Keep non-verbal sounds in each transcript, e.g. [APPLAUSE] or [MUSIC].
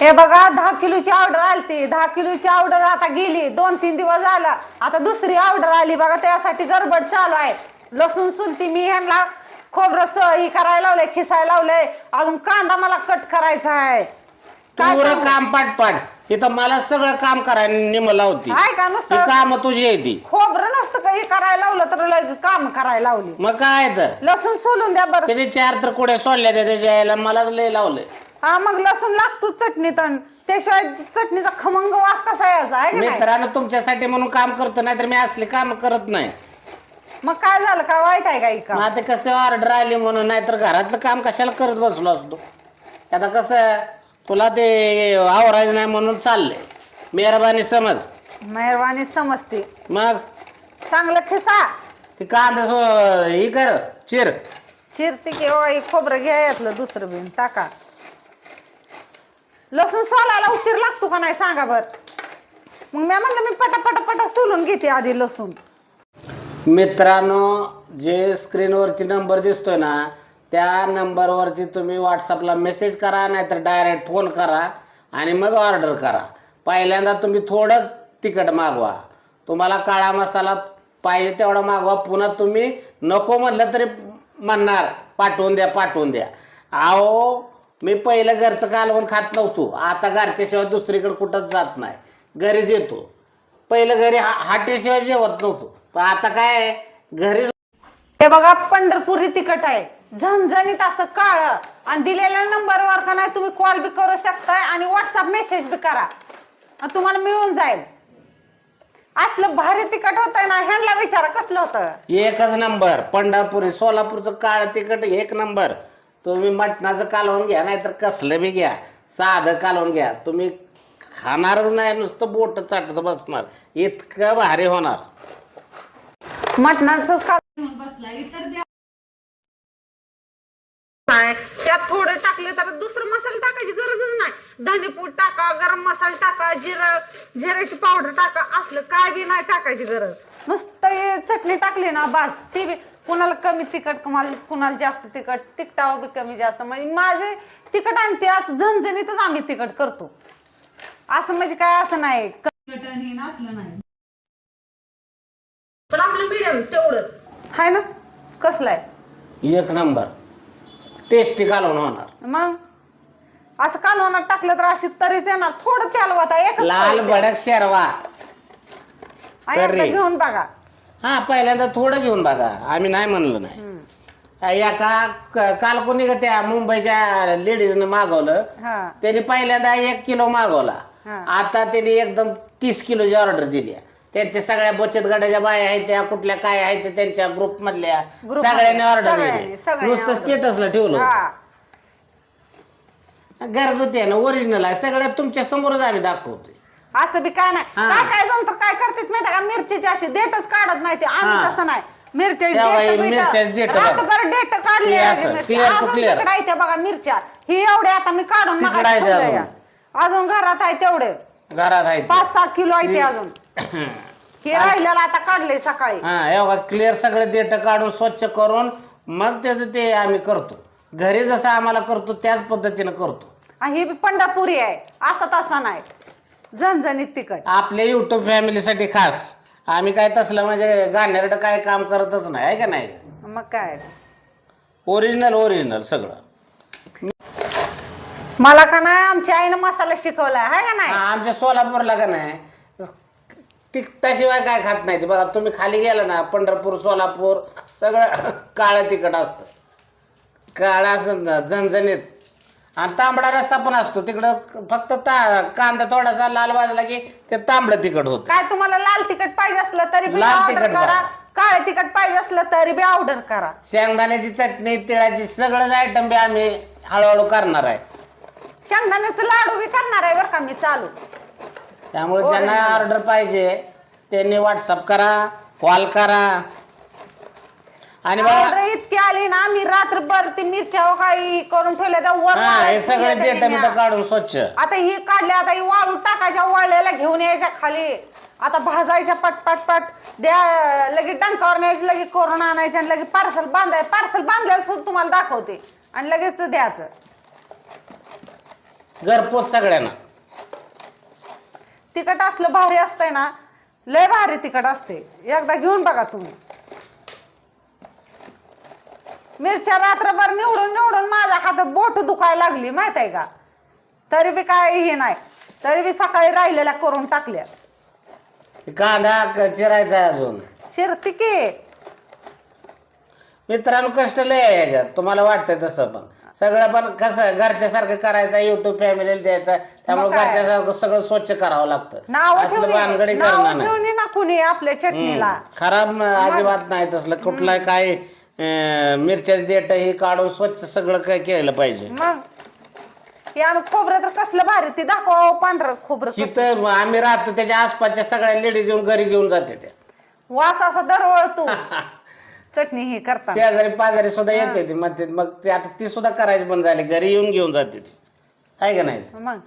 हे बघा दहा किलोची ऑर्डर आलती. दहा किलोची ऑर्डर आता गेली. दोन तीन दिवस झाला. आता दुसरी ऑर्डर आली बघा त्यासाठी गडबड चालू आहे. लसूण सुलती मी ह्यांना खोबरं स ही करायला लावलंय खिसायला लावलंय. अजून कांदा मला कट करायचा आहे. काय पुरं सांगू? काम पाटपाट. इथं मला सगळं काम करायला निमला होती आहे का नुसतं? काम तुझी आहे ती. खोबरं नसतं काही करायला लावलं तर लय काम करायला लावली. मग काय तर? लसूण सोलून द्या बरं. किती चार तर कुठे सोडल्या त्या त्याच्या यायला मलाच लय लावलंय. हा मग लसूण लागतोच चटणीत अन त्याशिवाय चटणीचा खमंग वास कसा यायचा आहे का नाही? मित्रांनो तुमच्यासाठी म्हणून काम करतो नाहीतर मी असले काम करत नाही. मग काय झालं का वाईट आहे का मग काम? आता कसं ऑर्डर आली म्हणून नाहीतर घरातलं काम कशाला करत बसलो असतो? आता कसं तुला ते आवरायचं नाही म्हणून चाललंय मेहरबानी समज. मेहरबानी समजते. मग? चांगलं खिसा. ते कांदा सो हे कर चिर. चिरते किंवा खोबरं घ्या यातलं दुसरं बिन टाका. लसूण सोलायला उशीर लागतो का नाही सांगा बर. मग मी म्हणलं मी पटा पटा सोलून घेते आधी लसूण. मित्रांनो जे स्क्रीनवरती नंबर दिसतोय ना त्या नंबरवरती तुम्ही व्हॉट्सअपला मेसेज करा नाहीतर डायरेक्ट फोन करा आणि मग ऑर्डर करा. पहिल्यांदा तुम्ही थोडं तिखट मागवा. तुम्हाला काळा मसाला पाहिजे तेवढा मागवा. पुन्हा तुम्ही नको म्हटलं तरी म्हणणार पाठवून द्या पाठवून द्या. अहो मी पहिलं घरचं कालवण खात नव्हतो. आता घरच्याशिवाय दुसरीकडे कुठंच जात नाही. घरीच येतो. पहिलं घरी हा हाटेशिवाय जेवत नव्हतो. पण आता काय आहे, घरीच हे बघा पंढरपुरी तिखट आहे. झणझणीत असं काळ. आणि दिलेल्या नंबरवर का नाही तुम्ही कॉल बी करू शकताय आणि व्हॉट्सअप मेसेज बी करा. आणि तुम्हाला मिळून जाईल. असलं भारी तिखट होत ना ह्यांना विचारा कसलं होतं. एकच नंबर पंढरपुरी सोलापूरचं काळ तिकट एक नंबर. तुम्ही मटणाचं कालवून घ्या नाहीतर कसलं बी घ्या. साधं कालवून घ्या. तुम्ही खाणारच नाही नुसतं बोट चाटत बसणार. इतकं भारी होणार. मटणाचं का बसला इतर बी नाही. त्यात थोडं टाकलं तर दुसरं मसाला टाकायची गरजच नाही. धनेपूड टाका गरम मसाला टाका जिरा जिऱ्याची पावडर टाका असलं काय बी नाही टाकायची गरज. नुसतं हे चटणी टाकली ना बस ती बी कुणाला कमी तिखट कुणाला कुणाला जास्त तिखट तिखटावं बी कमी जास्त. म्हणजे माझे तिखट आणि ते असं झणझणीतच आम्ही तिखट करतो. असं म्हणजे काय असं नाही. तिखट आणि हे असलं नाही. पण आपलं मिडियम तेवढंच. हाय ना? कसलं आहे? एक नंबर. टेस्टी कालवून होणार. मग? असं कालवणात टाकलं तर अशी तरीच येणार. थोडं तेल होता एकच लाल. भडक शेरवा. आणि एकदा तर्री. घेऊन बघा. हा पहिल्यांदा थोडं घेऊन बघा. आम्ही नाही म्हणलो नाही. एका क- काल कोणी का त्या मुंबईच्या लेडीजनं मागवलं? हा. त्यांनी पहिल्यांदा एक किलो मागवला. हा. आता त्यांनी एकदम तीस किलोची ऑर्डर दिली त्यांच्या सगळ्या बचत गटाच्या बाया आहेत त्या कुठल्या काय आहेत त्या त्यांच्या ग्रुप मधल्या Group सगळ्यांनी मधल्या, ऑर्डर सगळ्यांनी, दिली. सगळ्यांनी नुसतं order. स्टेटसला ठेवलं होतं. हा घरगुती आहे ना ओरिजिनल आहे. सगळं तुमच्या समोरच आम्ही दाखवतोय. असं बी काय नाही. हा. काय काय जण तर काय करतात माहिती का? मिरचीची अशी डेटच काढत नाही ते. आम्ही. तसं नाही. मिरच्या तेव्हा हे डेट मिरच्याची. रातभर डेट काढली आहे. असं, मिरची. clear to अजून clear. तिकडे आहे त्या बघा मिरच्या. ही एवढे आता मी काढून तिकडे मगाशी आहे त्या ठेवलंय. अजून. घरात आहे तेवढे. घरात आहे ते. पाच सहा किलो आहे ते अजून. हे राहिलेलं आता काढले सकाळी. हा एवढा क्लिअर सगळे देठ काढून स्वच्छ करून मग त्याचं ते आम्ही करतो. घरी जसं आम्हाला करतो त्याच पद्धतीनं करतो. आणि ही बी पंढरपुरी आहे. असा तसा नाही. झणझणीत तिखट. आपल्या युट्यूब फॅमिलीसाठी खास. आम्ही काय तसलं म्हणजे गाण्यारडं काय काम करतच नाही आहे का नाही? मग काय? ओरिजिनल ओरिजिनल सगळं. मला का नाही आमच्या आईनं मसाला शिकवलाय हाय का नाही? हा, आमच्या सोलापूरला का नाही? तिखटाशिवाय काय खात नाही ते बघा तुम्ही खाली गेला ना पंढरपूर सोलापूर सगळं काळं तिखट असतं. काळं असं झणझणीत. आणि तांबडा रस्सा पण असतो. तिकडं फक्त ता कांदा थोडासा लाल भाजला की ते तांबडं तिखट होतं. काय तुम्हाला लाल तिखट पाहिजे असलं तरी बी लाल ऑर्डर तिखट करा. बघा. काळे तिखट पाहिजे असलं तरी बी ऑर्डर करा. शेंगदाण्याची चटणी तिळाची सगळंच आयटम बी आम्ही हळूहळू करणार आहे. शेंगदाण्याचं लाडू बी करणार आहे बरं का मी चालू. त्यामुळे ज्यांना ऑर्डर पाहिजे त्यांनी व्हॉट्सअप करा कॉल करा. आणि बघा ऑर्डर इतकी आली ना मी रात्रभर ती मिरच्या काही करून ठेवल्या त्या वर हा हे सगळे ठेवल्या त्यांनी. काढून स्वच्छ. आता ही काढली आता ही वाळू टाकायच्या वाळलेल्या घेऊन यायच्या खाली. आता भाजायच्या पट पट पट द्या लगेच डंकावर न्यायची लगेच करून आणायचे आणि लगेच पार्सल बांधाय पार्सल बांधल्यावर सुद्धा तुम्हाला दाखवते. आणि लगेच द्यायचं. घरपोच सगळ्यांना. तिखट असलं भारी असतंय ना लय भारी तिखट असते एकदा घेऊन बघा तुम्ही. मिरच्या रात्रभर निवडून निवडून माझ्या हातात बोट दुखायला लागली माहीत आहे का? तरी बी काय हे नाही. तरी बी सकाळी राहिलेल्या करून टाकल्या. कांदा क- चिरायचा आहे अजून. शिरती की. मित्रांनो कष्ट लय आहे याच्यात. तुम्हाला वाटतंय तसं पण. सगळं पण कसं घरच्या सारखं करायचं युट्यूब फॅमिलीला द्यायचं त्यामुळे मग काय? घरच्या सारखं सगळं स्वच्छ करावं लागतं. नाव असलं भानगडी ठेवली करणं नाव नाही. ठेवली ना कुणी आपल्या चटणीला. खराब अजिबात नाही तसलं. कुठलं काय अं, मिरच्याचं देठ हे काढून स्वच्छ सगळं काय केलं पाहिजे. मग? हे खोबरं तर कसलं भारी ती दाखवा पांढरं खोबरं कसलं. तिथं आम्ही राहतो त्याच्या आसपासच्या सगळ्या लेडीज येऊन घरी घेऊन जाते त्या. वास असा दरवळतो [LAUGHS] चटणी ही करता शेजारी पाजारी सुद्धा येते ती मग ते- मग ते आता ती सुद्धा करायची पण झाली घरी येऊन घेऊन जाते ती. आहे का नाही? मग?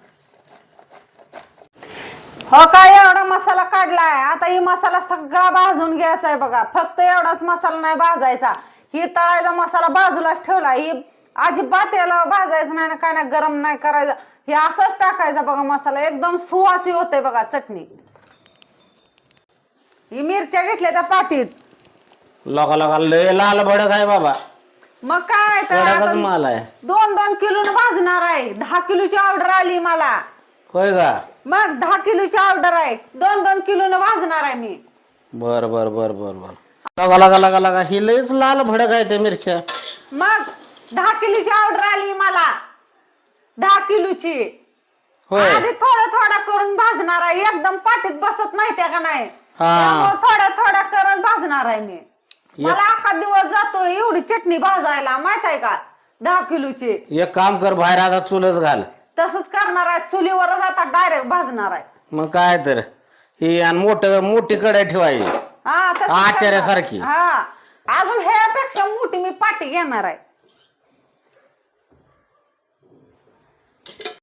हो काय एवढा मसाला काढलाय? आता ही मसाला सगळा भाजून घ्यायचा आहे बघा. फक्त एवढाच मसाला नाही भाजायचा. ही तळायचा मसाला बाजूलाच ठेवला. ही अजिबात याला भाजायचं नाही ना काय नाही गरम नाही करायचं. हे असंच टाकायचा बघा मसाला. एकदम सुवासी होते बघा चटणी. ही मिरच्या घेतल्या त्या पाटीत लोका लोका लय लाल भडक आहे बाबा. मग काय तर आता माल आहे. दोन दोन किलो भाजणार आहे. दहा किलोची ऑर्डर आली मला. होय का? मग दहा किलोची ऑर्डर आहे. दोन दोन किलो भाजणार आहे मी. बर बर बर बर बर. लगा लगा लगा लगा. ही लयच लाल भडक आहे त्या मिरच्या. मग दहा किलोची ऑर्डर आली मला. दहा किलोची. होय. आधी थोडं थोडं करून भाजणार आहे. एकदम पाठीत बसत नाही त्या का नाही. हा. त्यामुळं थोडं थोडं करून भाजणार आहे मी. मला अख्खा दिवस जातो एवढी चटणी भाजायला माहीत आहे का? दहा किलोची. एक काम कर बाहेर आता चुलच घाल. तसंच करणार आहे. चुलीवरच आता डायरेक्ट भाजणार आहे. मग काय तर. ही आणि मोठ मोठी कडे ठेवायची. हा आचार्यासारखी. हा. अजून ह्यापेक्षा मोठी मी पाटी घेणार आहे.